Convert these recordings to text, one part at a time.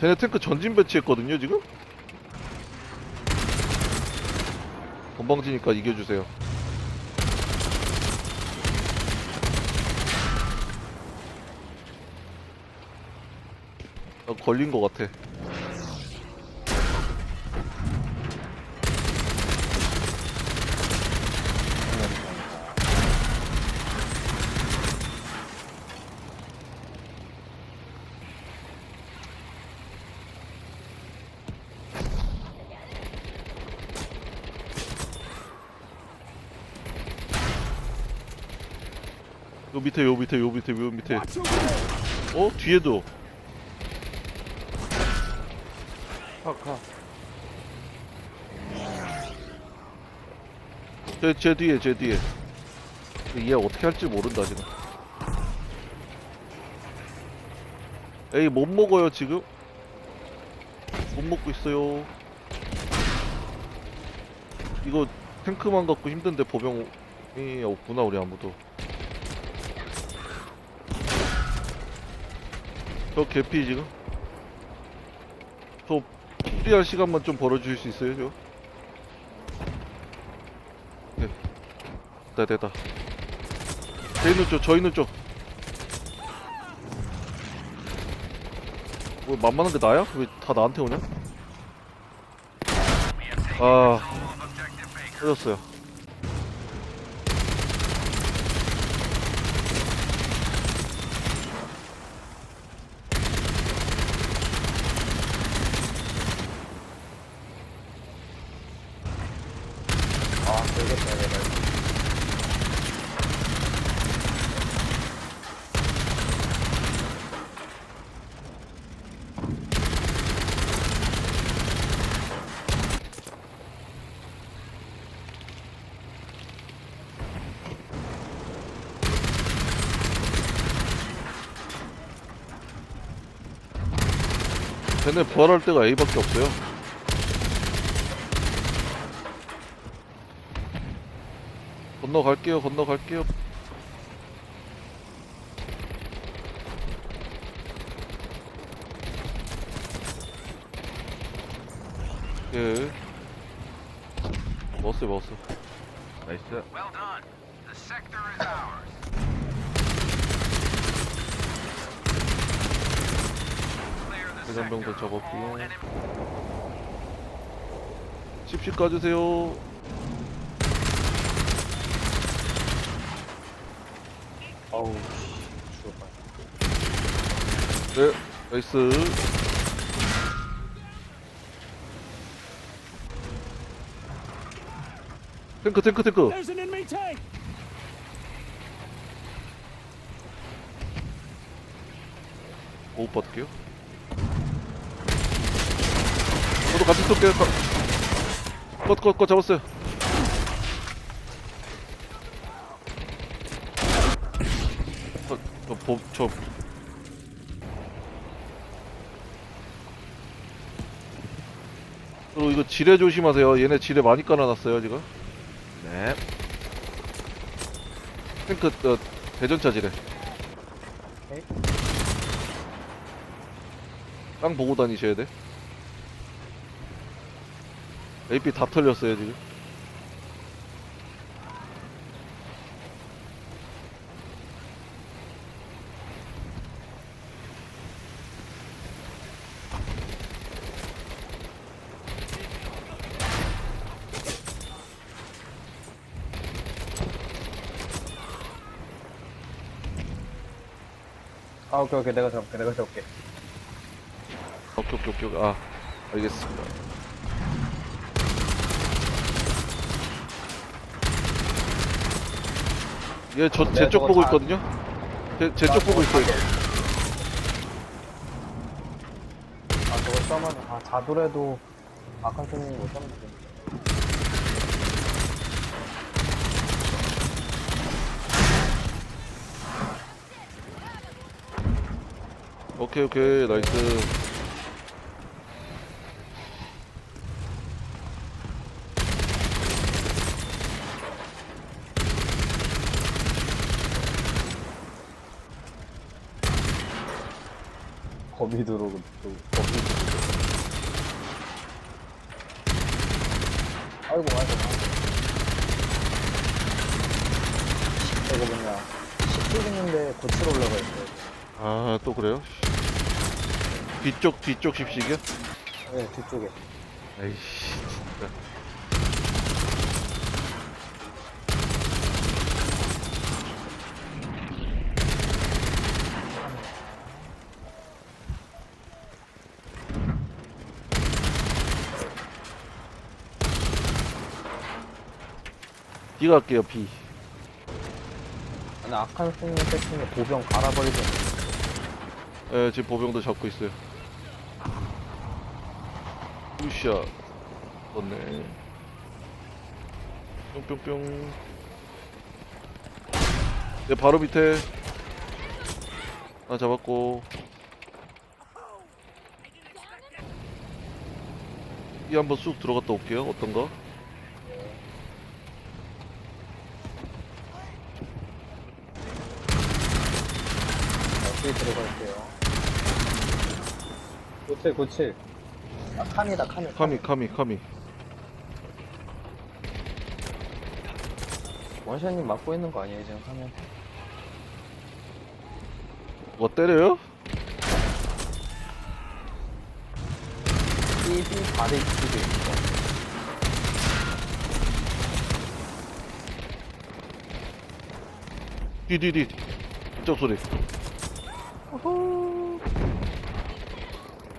쟤네 탱크 전진 배치했거든요 지금? 건방지니까 이겨주세요 나 걸린 것 같아 밑에 요 밑에 요 밑에 요 밑에. 어? 뒤에도. 카카. 제, 제 뒤에 제 뒤에. 얘 어떻게 할지 모른다 지금. 에이 못 먹어요 지금? 못 먹고 있어요. 이거 탱크만 갖고 힘든데 보병이 없구나 우리 아무도 저 개피 지금 저 프리할 시간만 좀 벌어주실 수 있어요 저? 네. 됐다 됐다 저 있는 쪽저 있는 쪽뭐 뭐, 만만한 게 나야? 왜 다 나한테 오냐? 아 터졌어요 쟤네 부활할 때가 A밖에 없어요. 건너갈게요 건너갈게요. 예. 먹었어요 먹었어 나이스. Well Enemy- 칩십 까주세요 어우 씨 죽었다 네 나이스 탱크 탱크 탱크! 못 받을게요 저도 같이 쏠게요. 컷컷컷 잡았어요. 저, 저, 보, 저 그리고 이거 지뢰 조심하세요. 얘네 지뢰 많이 깔아놨어요 지금. 네. 탱크 어, 대전차 지뢰. 오케이. 땅 보고 다니셔야 돼. AP 다 털렸어요 지금. 아 오케이 오케이 내가 잡을게 내가 잡을게 오케이 오케이 오케이. 아 알겠습니다. 얘 저제 내가 쪽 저거 보고 다- 있거든요. 제쪽 보고 있어요. 아 저거 써만 아 자도래도 아칸스님 못 잡는 데 오케이 오케이 나이스. 거미 들어오고 또 아이고, 아이고. 이거 뭐냐. 10분 있는데 고치러 올라가 있어요. 아, 또 그래요? 뒤쪽, 뒤쪽 십식이요? 네, 뒤쪽에. 에이씨, 진짜. B 갈게요, B. 아니, 악한 스님 세팅에 보병 갈아버리죠. 예, 지금 보병도 잡고 있어요. 우샤. 떴네. 뿅뿅뿅. 네, 바로 밑에. 하나 잡았고. 이 한번 쑥 들어갔다 올게요. 어떤가? 어떻게 들어갈게요. 고칠, 고칠. 아, 칸이다, 칸이. 카미, 카미, 카미. 원샷님 맞고 있는 거 아니에요, 지금 하면? 뭐 때려요? 삐삐 뒤에 있어. 뒤뒤뒤. 이쪽 소리.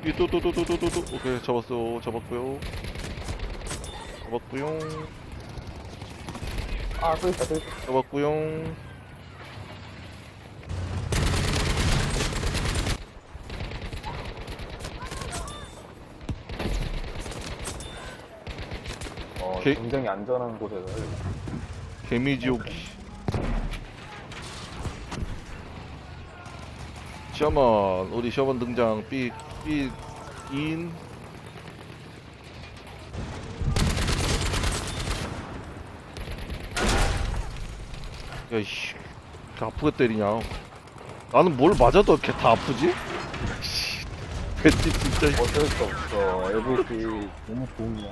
뒤또또또또또또 오케이 잡았어 잡았고요. 잡았고요. 아, 또 있다, 또 있다. 잡았고요. 어, 오케이. 굉장히 안전한 곳에서. 개미지옥. 샤먼 우리 샤먼 등장 삐 삐 인 야이씨 이렇게 아프게 때리냐 나는 뭘 맞아도 이렇게 다 아프지? 씨, 벤지 진짜 어쩔 수 없어. LVP 너무 좋냐.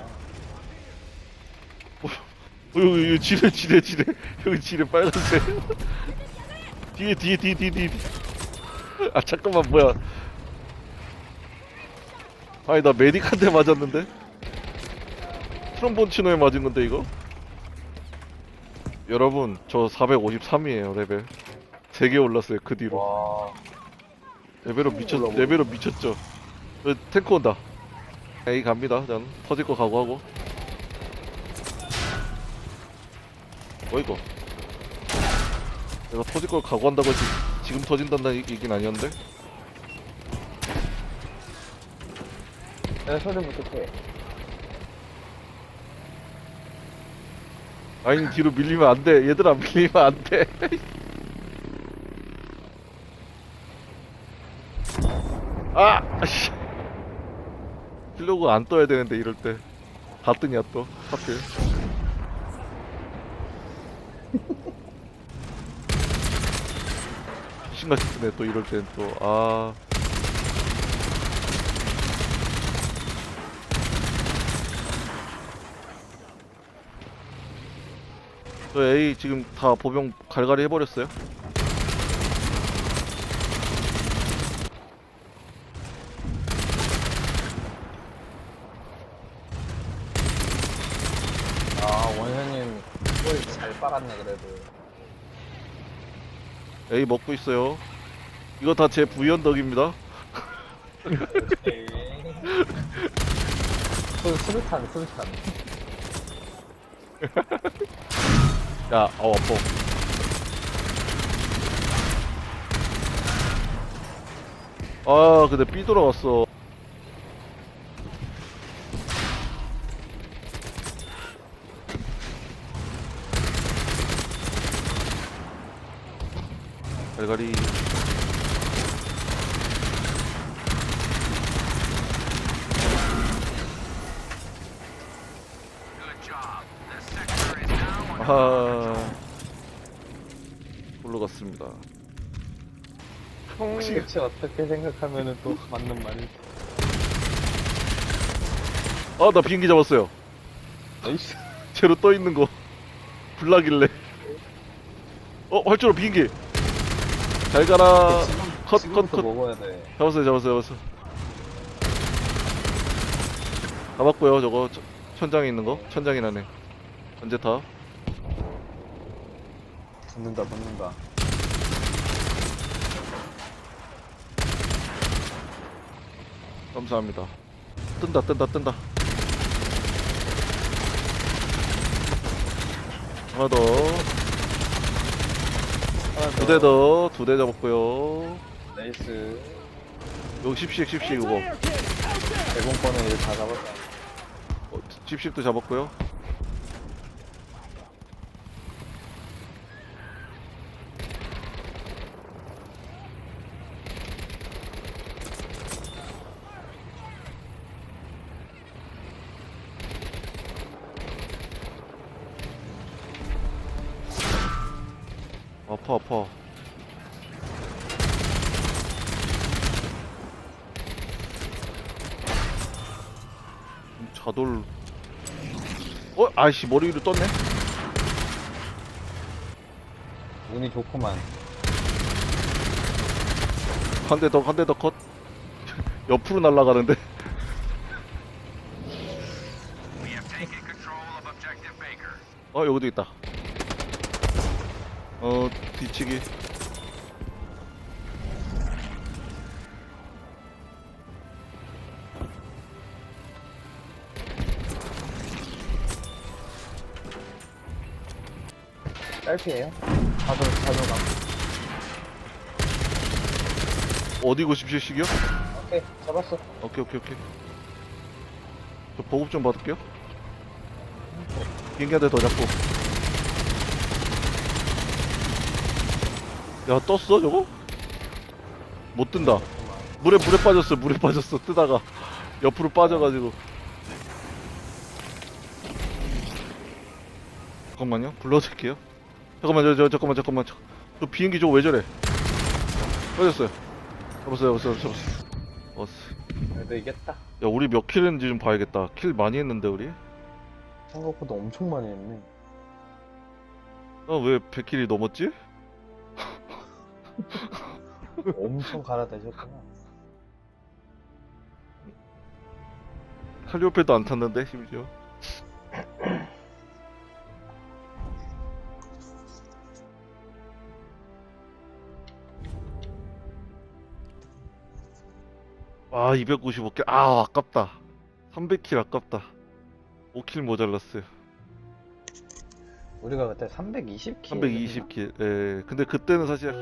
어, 여기, 여기 지뢰, 지뢰, 지뢰. 여기 지뢰 빨간색. 뒤에, 뒤에, 뒤에, 뒤에, 뒤에. 아, 잠깐만, 뭐야. 아니, 나 메딕한테 맞았는데? 트럼본 치노에 맞은 건데, 이거? 여러분, 저 453이에요, 레벨. 3개 올랐어요, 그 뒤로. 와, 레벨로 미쳤. 레벨로 미쳤죠. 어, 탱크 온다. A 갑니다, 전. 터질 거 각오하고. 뭐 이거? 내가 터질 걸 각오한다고 했지 지금 터진다는 얘기는 아니었는데? 내가 소리 부탁해. 라인 뒤로 밀리면 안 돼. 얘들아 밀리면 안 돼. 아! 씨. 필로그 안 떠야 되는데 이럴 때. 다 뜨냐 또. 하필. 신같이 뜨네 또 이럴 땐 또. 아. 저 A 지금 다 보병 갈갈이 해버렸어요. 아, 원현님 꿀잘 빨았네, 그래도. A 먹고 있어요. 이거 다 제 부연 덕입니다. 술, 수류탄, 수류탄. 야, 어, 아파. 아, 근데 B 돌아왔어. Under 아, 올라갔습니다. 혹시 어떻게 생각하면은 또 맞는 말이. 아 나 비행기 잡았어요. 나이스. 제로 떠 있는 거. 불나길래. 어 활주로 비행기 잘 가라 컷, 컷, 컷. 먹어야 돼. 잡았어요 잡았어요 잡았어 잡았고요 저거 천- 천장에 있는 거 천장이라네 언제 타? 붙는다, 붙는다. 감사합니다 뜬다 뜬다 뜬다 하나 더 두 대 더, 두 대 잡았고요. 나이스. 여기 십식, 십식 이거. 대공권을 이제 다 잡았다. 어, 십식도 잡았고요. 아파 아파. 자돌 어? 아이씨 머리 위로 떴네? 운이 좋구만. 한 대 더, 한 대 더 컷. 옆으로 날아가는데? We have taken control of Objective Baker. 어, 여기도 있다. 어, 뒤치기. 딸피에요? 자도, 자도가. 어디 고십시오식이요? 오케이, 잡았어. 오케이, 오케이, 오케이. 저 보급 좀 받을게요. 비행기 한대더 잡고. 야, 떴어, 저거? 못 뜬다. 물에, 물에 빠졌어, 물에 빠졌어. 뜨다가. 옆으로 빠져가지고. 잠깐만요. 불러드릴게요. 잠깐만, 저, 저, 잠깐만, 잠깐만. 저, 저 비행기 저거 왜 저래? 빠졌어요. 잡았어요, 잡았어요, 잡았어요. 잡았어. 그래도 이겼다. 야 우리 몇 킬 했는지 좀 봐야겠다 킬 많이 했는데 우리? 생각보다 엄청 많이 했네. 아왜 100킬이 넘었지? 엄청 갈아대셨구나. 칼리오페도 안 탔는데 심지어? 아 295킬. 아 아깝다. 300킬 아깝다. 5킬 모자랐어요 우리가 그때 320킬. 320킬 예 근데 그때는 사실